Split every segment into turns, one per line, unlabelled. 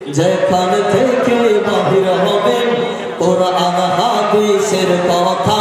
যেখান থেকে বাহির হবে কোরআন হাদিসের কথা।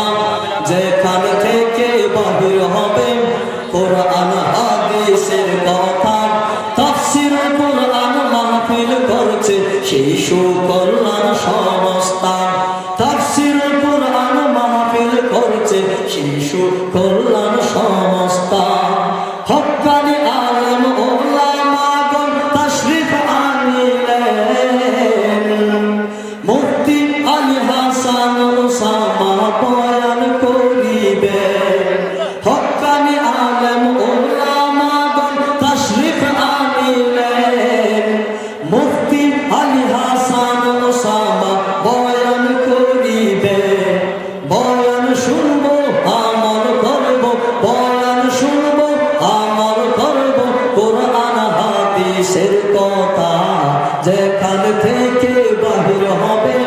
যেখান থেকে বাহির হবে।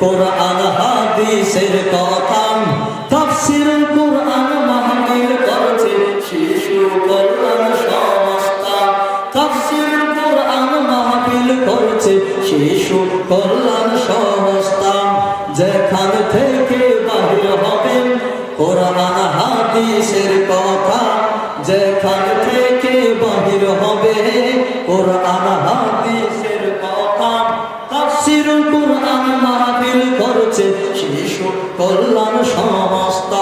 কোরআন হাদিসের কথা তাফসির কোরআন মাহফিল করছে শিশু কল্যাণ সংস্থা। তাফসির কোরআন মাহফিল করছে শিশু কল্যাণ সংস্থা। যেখান থেকে বাহির হবে কোরআন হাদিসের কথা। যেখান থেকে বাহির হবে কোরআন কল্যাণ সমস্ত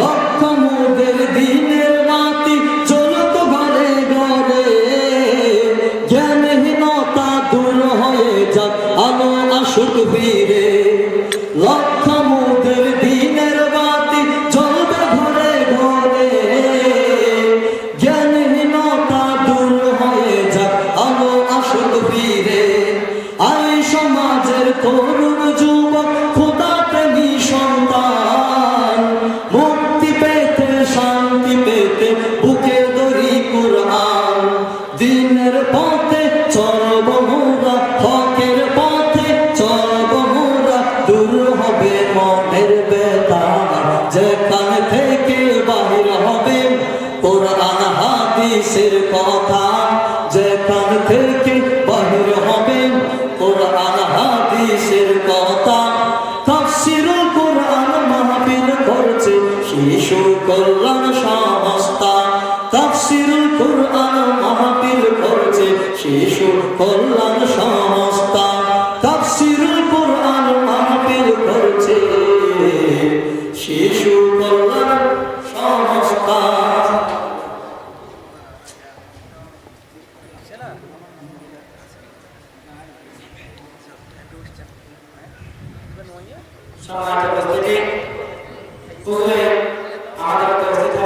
লক্ষ মুদের দিনের মাটি চলত ঘরে ঘরে। জ্ঞানহীনতা দূর হয়ে যাক আলো আসুক ফিরে লক্ষ যেখান থেকে বাহির হবে। কোরআন, হাদিসের কথা যেখান থেকে বাহির হবে। কোরআন, হাদিসের কথা তাফসিরুল কোরআন মাহফিল করছে। শিশু কল্যাণ সংস্থা তাফসিরুল কোরআন মাহফিল করছে। শিশু কল্যাণ শিশু কল্যাণ সংস্থা
সম্মানিত উপস্থিতি পুজোয়